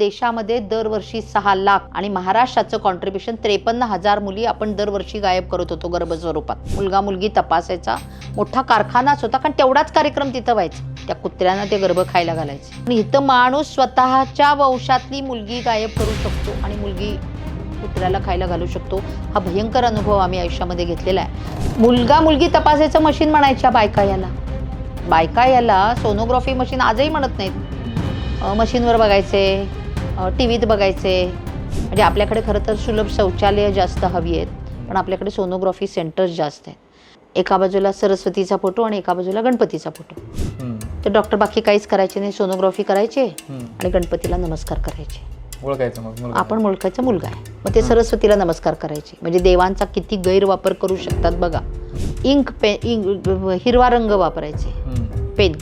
देशामध्ये दरवर्षी सहा लाख आणि महाराष्ट्राचं कॉन्ट्रीब्युशन त्रेपन्न हजार मुली आपण दरवर्षी गायब करत होतो गर्भस्वरूपात. मुलगा मुलगी तपासायचा मोठा कारखानाच होता कारण तेवढाच कार्यक्रम तिथं व्हायचा. त्या कुत्र्यांना ते गर्भ खायला घालायचे. आणि इथं माणूस स्वतःच्या वंशातली मुलगी गायब करू शकतो आणि मुलगी कुत्र्याला खायला घालू शकतो. हा भयंकर अनुभव आम्ही आयुष्यामध्ये घेतलेला आहे. मुलगा मुलगी तपासायचं मशीन म्हणायच्या बायका याला. बायका याला सोनोग्राफी मशीन आजही म्हणत नाहीत. मशीनवर बघायचे. टी व्हीत बघायचे. म्हणजे आपल्याकडे खरं तर सुलभ शौचालय जास्त हवी आहेत पण आपल्याकडे सोनोग्राफी सेंटर्स जास्त आहेत. एका बाजूला सरस्वतीचा फोटो आणि एका बाजूला गणपतीचा फोटो. तर डॉक्टर बाकी काहीच करायचे नाही सोनोग्राफी करायचे. आणि गणपतीला नमस्कार करायचे. आपण मुलखाचा मुलगा आहे. मग ते सरस्वतीला नमस्कार करायचे. म्हणजे देवांचा किती गैरवापर करू शकतात बघा. इंक पे इंक हिरवा रंग वापरायचे. पेन.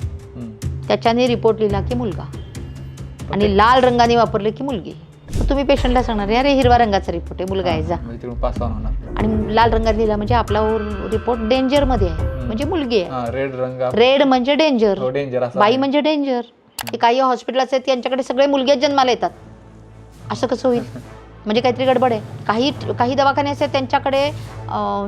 त्याच्याने रिपोर्ट लिहिला की मुलगा. आणि लाल रंगाने वापरले की मुलगी. तुम्ही पेशंटला सांगणार अरे हिरवा रंगाचा रिपोर्ट आहे मुलगा आहे जा. म्हणजे तिकडून पास ऑन होणार. आणि लाल रंगात लिहिला म्हणजे आपला रिपोर्ट डेंजरमध्ये आहे. म्हणजे मुलगी आहे. हा रेड रंग रेड म्हणजे डेंजर डेंजर असं बाई म्हणजे डेंजर काही हॉस्पिटल्स आहेत त्यांच्याकडे सगळे मुलगेच जन्माला येतात. असं कसं होईल? म्हणजे काहीतरी गडबड आहे. काही काही दवाखाने असे आहेत त्यांच्याकडे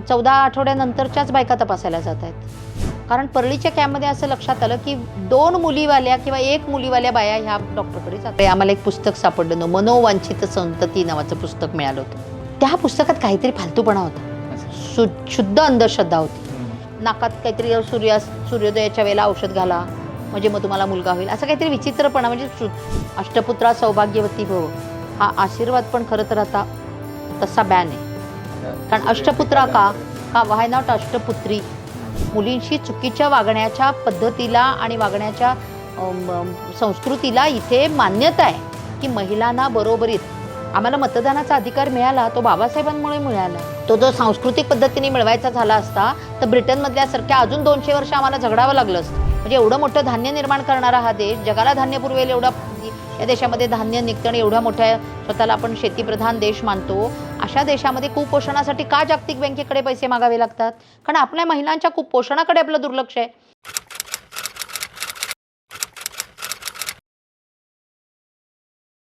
चौदा आठवड्यानंतरच्याच बायका तपासायला जात आहेत. कारण परळीच्या कॅम्पमध्ये असं लक्षात आलं की दोन मुलीवाल्या किंवा एक मुलीवाल्या बाया ह्या डॉक्टरकडे जातात. आम्हाला एक पुस्तक सापडलं. नव्हतं मनोवांछित संतती नावाचं पुस्तक मिळालं होतं. त्या पुस्तकात काहीतरी फालतूपणा होता. शु शुद्ध अंधश्रद्धा होती. नाकात काहीतरी सूर्यास सूर्योदयाच्या वेळेला औषध घाला. म्हणजे मग तुम्हाला मुलगा होईल. असं काहीतरी विचित्रपणा. म्हणजे सु- अष्टपुत्रा सौभाग्यवती भव. हा आशीर्वाद पण खरं तर आता तसा बॅन आहे. कारण अष्टपुत्रा का? का वाय नॉट अष्टपुत्री? मुलींशी चुकीच्या वागण्याच्या पद्धतीला आणि वागण्याच्या संस्कृतीला इथे मान्यता आहे की महिलांना बरोबरीत आम्हाला मतदानाचा अधिकार मिळाला तो बाबासाहेबांमुळे मिळाला. तो जो सांस्कृतिक पद्धतीने मिळवायचा झाला असता तर ब्रिटनमधल्यासारख्या अजून दोनशे वर्ष आम्हाला झगडावं लागलं असतं. म्हणजे एवढं मोठं धान्य निर्माण करणारा हा देश जगाला धान्य पुरवेल एवढा या देशामध्ये धान्य निघतं आणि एवढ्या मोठ्या स्वतःला आपण शेतीप्रधान देश मानतो. अशा देशामध्ये कुपोषणासाठी का जागतिक बँकेकडे पैसे मागावे लागतात? कारण आपल्या महिलांच्या कुपोषणाकडे आपलं दुर्लक्ष आहे.